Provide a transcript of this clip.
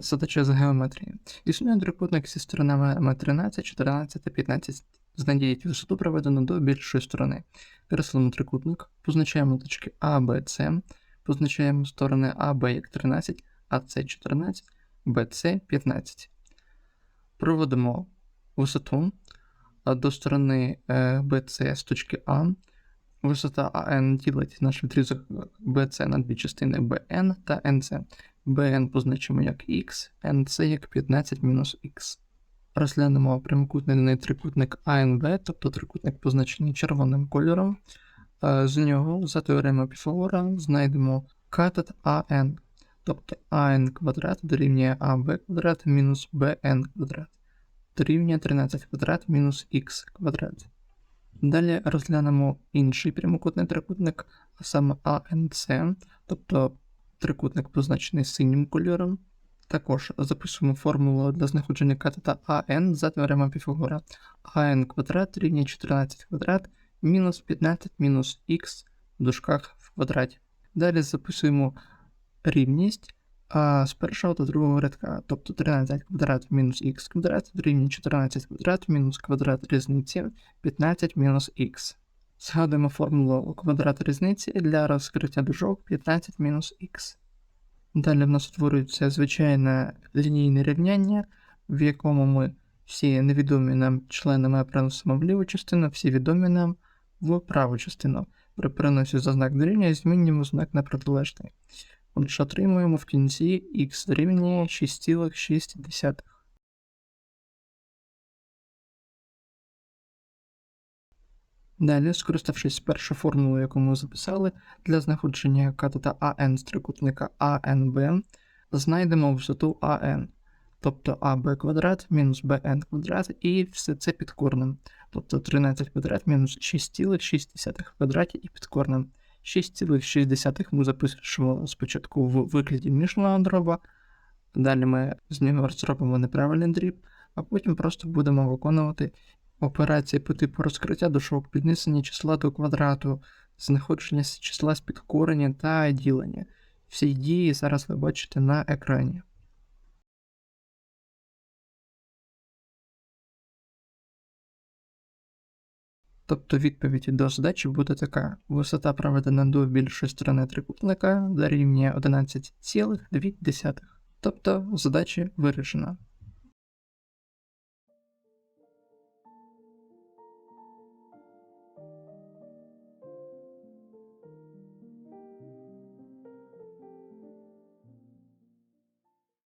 Задача з геометрії. Існує трикутник зі сторонами М13, 14 та 15. Знайдіть висоту проведену до більшої сторони. Креслимо трикутник, позначаємо точки А, Б, С, позначаємо сторони А, Б як 13, АС 14, БС 15. Проводимо висоту до сторони е, BC з точки А. Висота АН ділить наш відрізок BC на дві частини BN та NC. BN позначимо як X, NC як 15 мінус X. Розглянемо прямокутний трикутник АНБ, тобто трикутник позначений червоним кольором. Е, З нього за теоремою Піфагора знайдемо катет АН, тобто АН квадрат дорівнює АБ квадрат мінус БН квадрат дорівнює 13 квадрат мінус х квадрат. Далі розглянемо інший прямокутний трикутник, а саме АНЦ, тобто трикутник позначений синім кольором. Також записуємо формулу для знаходження катета АН за теоремою Піфагора. АН квадрат рівня 14 квадрат мінус 15 мінус х в дужках в квадраті. Далі записуємо рівність а з першого до другого рядка, тобто 13 квадрат мінус х квадрат дорівнює 14 квадрат мінус квадрат різниці 15 мінус х. Згадуємо формулу квадрат різниці для розкриття дужок 15 мінус х. Далі в нас утворюється звичайне лінійне рівняння, в якому ми всі невідомі нам члени ми переносимо в ліву частину, всі відомі нам в праву частину. При переносі за знак дорівнює змінюємо знак на протилежний. Отже, отримуємо в кінці х дорівнює 6,6. Далі, скориставшись першою формулою, яку ми записали, для знаходження катета АН з трикутника АНБ, знайдемо висоту АН, тобто АБ квадрат мінус БН квадрат, і все це під корнем, тобто 13 квадрат мінус 6,6 в квадраті і під корнем. 6,6 ми запишемо спочатку в вигляді міжного дроба, далі ми з нього зробимо неправильний дріб, а потім просто будемо виконувати операції по типу розкриття дужок, піднесення числа до квадрату, знаходження числа з підкорення та ділення. Всі дії зараз ви бачите на екрані. Тобто відповідь до задачі буде така: висота проведена до більшої сторони трикутника дорівнює 11,2. Тобто задача вирішена.